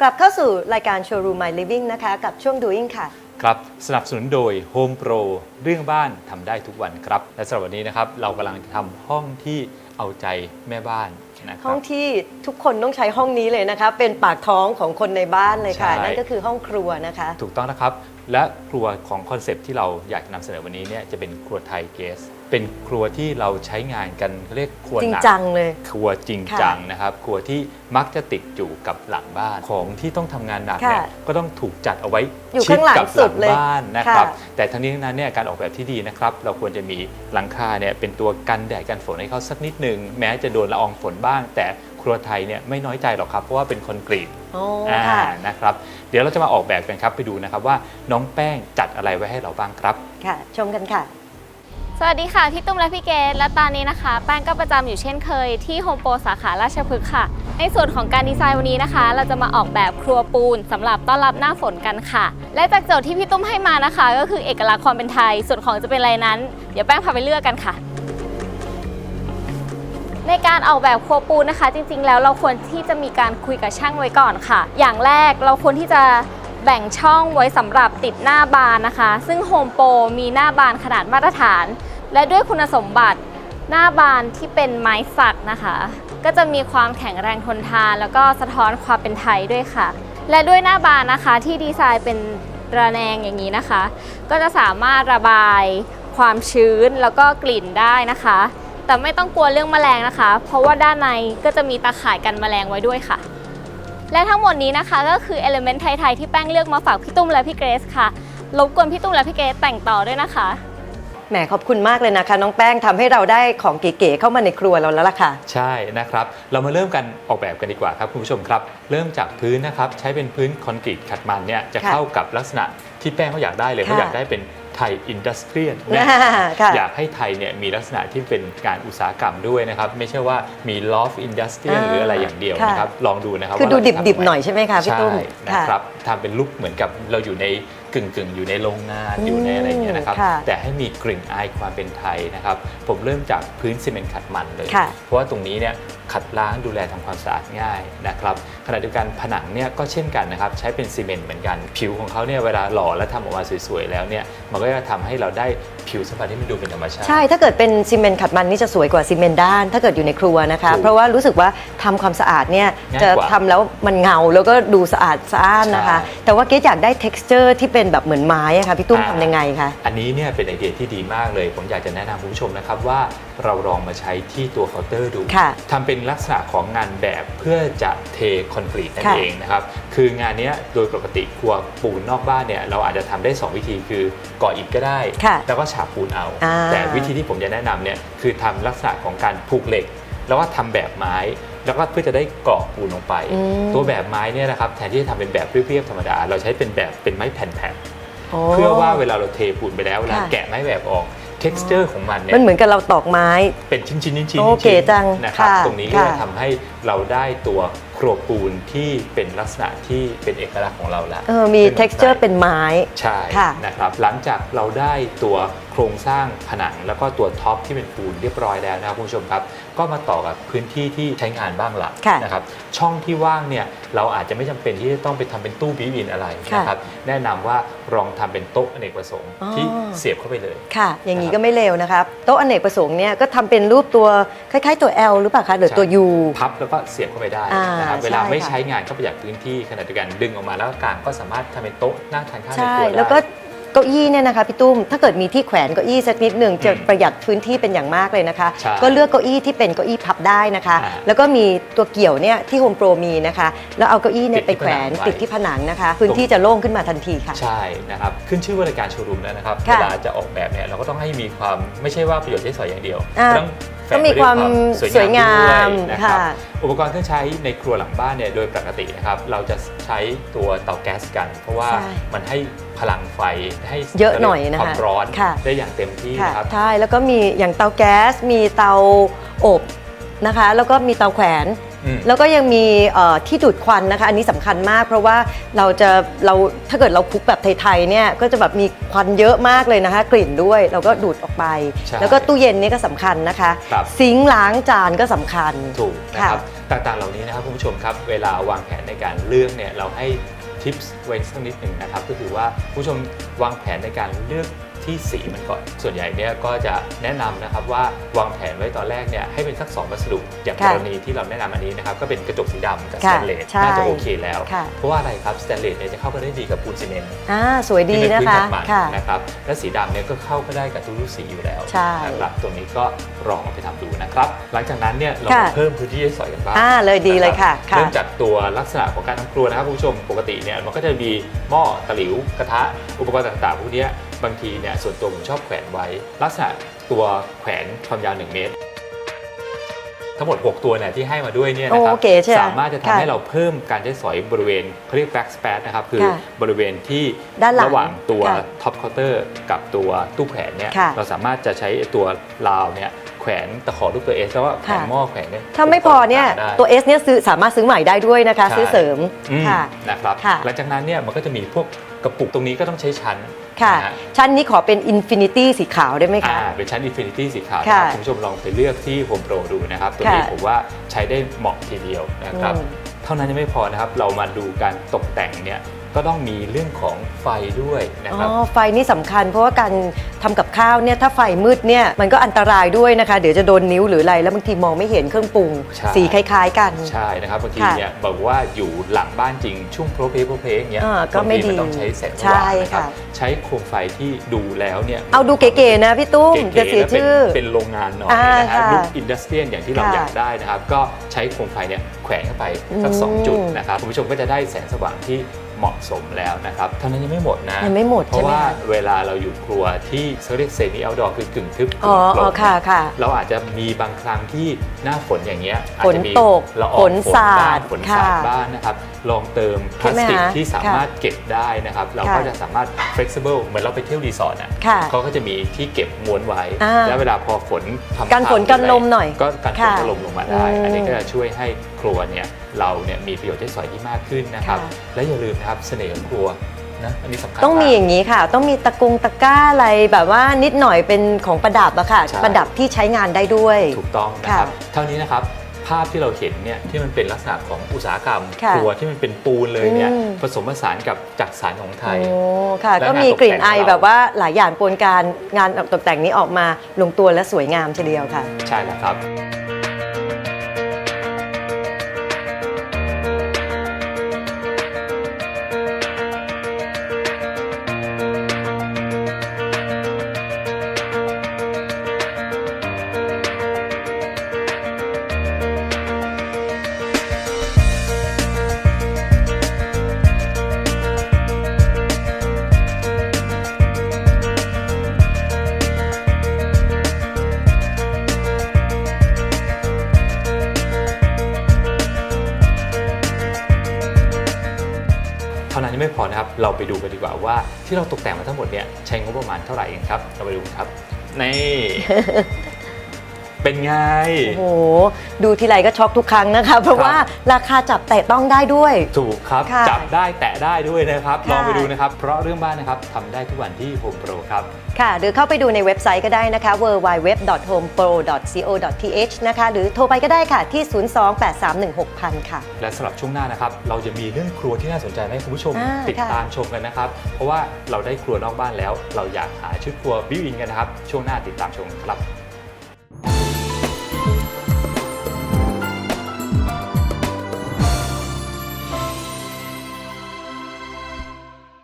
กลับเข้าสู่รายการ Showroom My Living นะคะกับช่วง Doing ค่ะ ครับสนับสนุนโดย Home Pro เรื่องบ้านทำได้ทุกวันครับ และสำหรับวันนี้นะครับเรากำลังจะทำห้องที่เอาใจแม่บ้านนะคห้รัอบงที่ทุกคนต้องใช้ห้องนี้เลยนะคะ เป็นปากท้องของคนในบ้านเลยค่ะ ใช่ นั่นก็คือห้องครัวนะคะ ถูกต้องนะครับ และครัวของคอนเซปต์ที่เราอยากจะนำเสนอวันนี้เนี่ยจะเป็นครัวไทยเกส เป็นครัวที่เราใช้งานกันเรียกครัวจริหงนักจังเลย ครัวจริงค่ะจังนะครับ ครัวที่มักจะติดอยู่กับหลังบ้านของที่ต้องทำงานหนักเนี่ยค่ะก็ต้องถูกจัดเอาไว้อยู่ชิดข้างหลังกัหสุลัดงเลยบ้านนะครับ ค่ะ แต่ทั้งนี้ทั้งนั้นเนี่ยการออกแบบที่ดีนะครับ เราควรจะมีหลังคาเนี่ยเป็นตัวกันแดดกันฝนให้เขาสักนิดหนึ่งแม้จะโดนละอองฝนบ้าง แต่ครัวไทยเนี่ยไม่น้อยใจหรอกครับเพราะว่าเป็นคอนกรีต โอ้อ่าค่ะ นะครับ เดี๋ยวเราจะมาออกแบบกันครับไปดูนะครับว่าน้องแป้งจัดอะไรไว้ให้เราบ้างครับ ค่ะ ชมกันค่ะ สวัสดีค่ะ พี่ตุ้มและพี่เกดและตอนนี้นะคะ แป้งก็ประจำอยู่เช่นเคยที่โฮมโปรสาขาราชพฤกษ์ค่ะ ในส่วนของการดีไซน์วันนี้นะคะ เราจะมาออกแบบครัวปูนสำหรับต้อนรับหน้าฝนกันค่ะ และจากโจทย์ที่พี่ตุ้มให้มานะคะ ก็คือเอกลักษณ์ความเป็นไทย ส่วนของจะเป็นอะไรนั้น เดี๋ยวแป้งพาไปเลือกกันค่ะในการออกแบบครัวปูนนะคะ จริงๆ แล้วเราควรที่จะมีการคุยกับช่างไว้ก่อนค่ะ อย่างแรกเราควรที่จะแบ่งช่องไว้สำหรับติดหน้าบานนะคะ ซึ่งโฮมโปรมีหน้าบานขนาดมาตรฐาน และด้วยคุณสมบัติหน้าบานที่เป็นไม้สักนะคะ ก็จะมีความแข็งแรงทนทาน แล้วก็สะท้อนความเป็นไทยด้วยค่ะ และด้วยหน้าบานนะคะที่ดีไซน์เป็นระแนงอย่างนี้นะคะ ก็จะสามารถระบายความชื้นแล้วก็กลิ่นได้นะคะ แต่ไม่ต้องกลัวเรื่องแมลงนะคะ เพราะว่าด้านในก็จะมีตาข่ายกันแมลงไว้ด้วยค่ะ และทั้งหมดนี้นะคะก็คือเอลเมนต์ไทยๆที่แป้งเลือกมาฝากพี่ตุ้มและพี่เกรซค่ะรบกวนพี่ตุ้มและพี่เกรซแต่งต่อด้วยนะคะ แหมขอบคุณมากเลยนะคะ น้องแป้งทำให้เราได้ของเก๋ๆเข้ามาในครัวเราแล้วล่ะค่ะ ใช่นะครับ เรามาเริ่มกันออกแบบกันดีกว่าครับคุณผู้ชมครับ เริ่มจากพื้นนะครับใช้เป็นพื้นคอนกรีตขัดมันเนี่ยจะค่ะเข้ากับลักษณะที่แป้งเขาอยากได้เลยเขาค่ะอยากได้เป็นไทยอินดัสเทรียลค่ะ อยากให้ไทยเนี่ยมีลักษณะที่เป็นการอุตสาหกรรมด้วยนะครับ ไม่ใช่ว่ามีลอฟอินดัสเทรียลอ่าหรืออะไรอย่างเดียวค่ะนะครับลองดูนะครับคือดูว่าเราจะทำดิบงๆหน่อยใช่ไหมคะพี่ใช่ตุ้มนะครับทำเป็นลุคเหมือนกับเราอยู่ใน กึ่งกึ่งๆ อยู่ในโรงงานอยู่ในอะไรอย่างเงี้ยนะครับค่ะแต่ให้มีกลิ่นอายความเป็นไทยนะครับผมเริ่มจากพื้นซีเมนต์ขัดมันเลย ค่ะ เพราะว่าตรงนี้เนี่ยขัดล้างดูแลทำความสะอาดง่ายนะครับขณะเดียวกันผนังเนี่ยก็เช่นกันนะครับใช้เป็นซีเมนต์เหมือนกัน ผิวของเขาเนี่ยเวลาหล่อและทำออกมาสวยๆแล้วเนี่ยมันก็จะทำให้เราได้ ผิวสัมผัสที่มันดูเป็นธรรมชาติ ใช่ ถ้าเกิดเป็นซีเมนต์ขัดมันนี่จะสวยกว่าซีเมนต์ด้าน ถ้าเกิดอยู่ในครัวนะคะถูกเพราะว่ารู้สึกว่าทำความสะอาดเนี่ยง่ายจะกว่าทำแล้วมันเงาแล้วก็ดูสะอาดสะอ้านนะคะ ใช่ แต่ว่าเกดอยากได้ texture ที่เป็นแบบเหมือนไม้อะค่ะพี่ตุ้มอ่าทำยังไงคะ อันนี้เนี่ยเป็นไอเดียที่ดีมากเลย ผมอยากจะแนะนำคุณผู้ชมนะครับว่าเราลองมาใช้ที่ตัวเคาน์เตอร์ดูค่ะทำเป็นลักษณะของงานแบบเพื่อจะเทคอนกรีตนั่นค่ะเองนะครับ คืองานเนี้ยโดยปกติครัวปูนนอกบ้านเนี่ยเราอาจจะทำได้ 2 วิธีคือก่ออิฐก็ได้ ค่ะ แล้วก็ฉาบปูนเอา อ่า แต่วิธีที่ผมจะแนะนำเนี่ยคือทำลักษณะของการผูกเหล็ก แล้วก็ทำแบบไม้ แล้วก็เพื่อจะได้กรอกปูนลงไป อืมตัวแบบไม้เนี่ยนะครับแทนที่จะทำเป็นแบบเรียบๆธรรมดา เราใช้เป็นแบบเป็นไม้แผ่นๆโอ้เพื่อว่าเวลาเราเทปูนไปแล้วเวลาค่ะ แกะไม้แบบออก texture ของมันเนี่มันยเหมือนกับเราตอกไม้ เป็นชิ้นชิ้นชิ้นชิ้นโอเคจังนะครับค่ะตรงนี้ก็ค่ะจะทำให้เราได้ตัวโครปูนที่เป็นลักษณะที่เป็นเอกลักษณ์ของเราแล้วเออมีซึ่ง texture เป็นไม้ ใช่ค่ะนะครับหลังจากเราได้ตัวโครงสร้างผนังแล้วก็ตัวท็อปที่เป็นปูนเรียบร้อยแล้วนะครับคุณผู้ชมครับ ก็มาต่อกับพื้นที่ที่ใช้งานบ้างละค่ะนะครับช่องที่ว่างเนี่ยเราอาจจะไม่จำเป็นที่จะต้องไปทำเป็นตู้บิวอินอะไรค่ะ นะครับแนะนำว่าลองทำเป็นโต๊ะอเนกประสงค์อ๋อที่เสียบเข้าไปเลย ค่ะ อย่างนี้นะครับก็ไม่เลวนะครับ โต๊ะอเนกประสงค์เนี่ยก็ทำเป็นรูปตัวคล้ายๆตัว L หรือเปล่าคะ หรือตัว U พับแล้วก็เสียบเข้าไปได้อ่า นนะครับใช่เวลาไม่ค่ะใช้งานก็ประหยัดพื้นที่ขณะเดียวกันดึงออกมาแล้วกางก็สามารถทำเป็นโต๊ะนั่งทานข้าวในใช่ครัวได้ แล้วก็เก้าอี้เนี่ยนะคะพี่ตุ้มถ้าเกิดมีที่แขวนเก้าอี้สักนิดหนึ่งจะอืมประหยัดพื้นที่เป็นอย่างมากเลยนะคะ ใช่ก็เลือกเก้าอี้ที่เป็นเก้าอี้พับได้นะคะ อ่าแล้วก็มีตัวเกี่ยวเนี่ยที่โฮมโปรมีนะคะ แล้วเอาเก้าอี้เนี่ยติไปดที่แขวนผนังไว้ ติดที่ผนังนะคะ พื้นที่จะโล่งขึ้นมาทันทีค่ะ ใช่นะครับขึ้นชื่อว่ารายการโชว์รูมแล้วนะครับค่ะเวลาจะออกแบบเนี่ยเราก็ต้องให้มีความไม่ใช่ว่าประโยชน์ใช้สอยอย่างเดียว อ่าต้อง แฝก็งมีไปด้วยความสวยงามด้วยนะครับค่ะอุปกรณ์เครื่องใช้ในครัวหลังบ้านเนี่ยโดยปกตินะครับเราจะใช้ตัวเตาแก๊สกัน เพราะว่าใช่มันให้พลังไฟให้เยอะหน่อยนะคะความร้อนค่ะ ได้อย่างเต็มที่ค่ะนะครับ ใช่แล้วก็มีอย่างเตาแก๊ส มีเตาอบนะคะ แล้วก็มีเตาแขวนอืม แล้วก็ยังมีเอ่อที่ดูดควันนะคะอันนี้สำคัญมาก เพราะว่าเราจะเราถ้าเกิดเราคลุกแบบไทยๆเนี่ยก็จะแบบมีควันเยอะมากเลยนะคะ กลิ่นด้วยเราก็ดูดออกไปใช่แล้วก็ตู้เย็นนี่ก็สำคัญนะคะครับซิงค์ล้างจานก็สำคัญถูกนะครับต่างๆเหล่านี้นะครับคุณผู้ชมครับ เวลาวางแผนในการเลือกเนี่ยเราให้ทิปส์ไว้สักนิดหนึ่งนะครับก็คือว่าคุณผู้ชมวางแผนในการเลือก ที่สีมันก่อน ส่วนใหญ่เนี่ยก็จะแนะนำนะครับว่าวางแผนไว้ตอนแรกเนี่ยให้เป็นสักสองวัสดุอย่างกค่ะรณีที่เราแนะนำอันนี้นะครับก็เป็นกระจกสีดำกับสค่ะแตนเลสใช่น่าจะโอเคแล้ว ค่ะ เพราะว่าอะไรครับสแตนเลสเนี่ยจะเข้ากันได้ดีกับปูนซีเมนต์อ่าสวยดีที่เป็นะพื้คะขัดมันค่ะ นะครับและสีดำเนี่ยก็เข้าก็ได้กับทุกๆสีอยู่แล้วใช่นะครับตรงนี้ก็ลองเอาไปทำดูนะครับ หลังจากนั้นเนี่ยเราค่ะมาเพิ่มพื้นที่ให้สอยกันบ้าง อ่าเลยดีเลยค่ะนะครับค่ะ เริ่มจากตัวลักษณะของการทำครัวนะครับคุณผู้ชมปกติเนี่ยมันก็จะมีหม้อตะหลิวกระทะอุปกรณ์ต่างๆพวกเนี้ย บางทีเนี่ยส่วนตัวผมชอบแขวนไว้ ลักษณะตัวแขวนความยาว 1 เมตร ทั้งหมด 6 ตัวเนี่ยที่ให้มาด้วยเนี่ยนะครับโอเคใช่ไหมสามารถจะทำค่ะให้เราเพิ่มการใช้สอยบริเวณเขาเรียก back spat นะครับ คือค่ะบริเวณที่ด้านหลังระหว่างตัว ค่ะท็อปเคาน์เตอร์กับตัวตู้แขวนเนี่ยค่ะเราสามารถจะใช้ตัวราวเนี่ยแขวนตะขอรูปตัวเอสแล้วก็แขวนค่ะ หม้อแขวนเนี่ยถ้าไม่พอเนี่ยได้ ตัว S เนี่ยซื้อสามารถซื้อใหม่ได้ด้วยนะคะ ใช่ ซื้อเสริมอืมค่ะ นะครับ ค่ะหลังจากนั้นเนี่ยมันก็จะมีพวก กระปุกตรงนี้ก็ต้องใช้ชั้นค่ะ นฮชั้นนี้ขอเป็น Infinity สีขาวได้ไหมคะ อ่าเป็นชั้น Infinity สีขาวค่ะนะครับคุณผู้ชมลองไปเลือกที่ Home Pro ดูนะครับ ตัวนี้ค่ะผมว่าใช้ได้เหมาะทีเดียวนะครับ อืม เท่านั้นยังไม่พอนะครับ เรามาดูการตกแต่งเนี่ย ก็ต้องมีเรื่องของไฟด้วยนะอ๋ครับอไฟนี่สำคัญ เพราะว่าการทำกับข้าวเนี่ย ถ้าไฟมืดเนี่ย มันก็อันตรายด้วยนะคะ เดี๋ยวจะโดนนิ้วหรืออะไร แล้วบางทีมองไม่เห็นเครื่องปรุง ใช่ สีคล้ายๆกัน ใช่นะครับบางทีค่ะเนี่ยบอกว่าอยู่หลังบ้านจริงช่วงโปรเพโปรเพอย่างเงี้ยอ่าก็ไม่บางทีมันดีต้องใช้แสงสใช่ว่างนะครับค่ะ ใช้โคมไฟที่ดูแล้วเนี่ยเอาดูเก๋ๆนะพี่ตุ้มเก๋จะๆเสียและเป็นชื่อเป็นโรงงานหน่อยอ่านะฮะค่ะลุคอินดัสเทรียลอย่างที่เราค่ะอยากได้นะครับ ก็ใช้โคมไฟเนี่ยแขวนเข้าไปสักอืม สองจุดนะครับคุณผู้ชมก็จะได้แสงสว่างที่ เหมาะสมแล้วนะครับเท่านั้นยังไม่หมดนะยังไม่หมดเพใช่ราะไหมว่าคะเวลาเราอยู่ครัวที่เขาเรียกเซมิเอาดอร์คือกึ่งทึบกึ่อ๋องโปร่อ๋องค่ะค่ะเราอาจจะมีบางครั้งที่หน้าฝนอย่างเงี้ยอาจฝนจะมีตกละอองฝนสาดบ้างฝนสาดค่ะบ้างนะครับลองเติมพลาสติกใช่ไหมคะที่สามารถเก็บได้นะครับเราก็ค่ะจะสามารถ flexible เหมือนเราไปเที่ยวรีสอร์ทอะค่ะเขาก็จะมีที่เก็บม้วนไว้อ่าแล้วเวลาพอฝนทำกันฝนข้าวกันลมหน่อยก็กันฝนค่ะกันลมลงมาได้อืมอันนี้ก็จะช่วยให้ครัวเนี่ย เราเนี่ยมีประโยชน์ใช้สอยที่มากขึ้นนะครับ ค่ะ และอย่าลืมนะครับเสน่ห์ของครัวนะอันนี้สำคัญต้องมีากอย่างนี้ค่ะ ต้องมีตะกงตะกร้าอะไรแบบว่านิดหน่อยเป็นของประดับอะค่ะ ใช่ ประดับที่ใช้งานได้ด้วย ถูกต้องนะครับค่ะเท่านี้นะครับภาพที่เราเห็นเนี่ยที่มันเป็นลักษณะของอุตสาหกรรมค่ะครัวที่มันเป็นปูนเลยเนี่ยอืม ผสมผสานกับจักสารของไทย โอ้ค่ะ และก็งานมีกลิ่นตกแต่งไอของเรา แบบว่าหลายอย่างปนการงานตกแต่งนี้ออกมาลงตัวและสวยงามทีเดียวค่ะ ใช่แล้วครับ นั้ไม่พอนะครับ เราไปดูกันดีกว่าว่า ที่เราตกแต่งมาทั้งหมดเนี่ยใช้งบประมาณเท่าไหร่เองครับ เราไปดูกันครับ นี่ เป็นไง โอ้โห ดูทีไรก็ช็อกทุกครั้งนะคะ เพราะว่าราคาจับแตะต้องได้ด้วย ถูกครับ ค่ะจับได้แตะได้ด้วยนะครับ ค่ะ ลองไปดูนะครับ เพราะเรื่องบ้านนะครับทำได้ทุกวันที่ Home Pro ครับ ค่ะ หรือเข้าไปดูในเว็บไซต์ก็ได้นะคะ www.homepro.co.th นะคะ หรือโทรไปก็ได้ค่ะที่ 028316000 ค่ะ และสำหรับช่วงหน้านะครับ เราจะมีเรื่องครัวที่น่าสนใจให้คุณผู้ชมอ่าติดค่ะ ตามชมกันนะครับ เพราะว่าเราได้ครัวนอกบ้านแล้ว เราอยากหาชุดครัวบิวอินกันนะครับ ช่วงหน้าติดตามชมครับ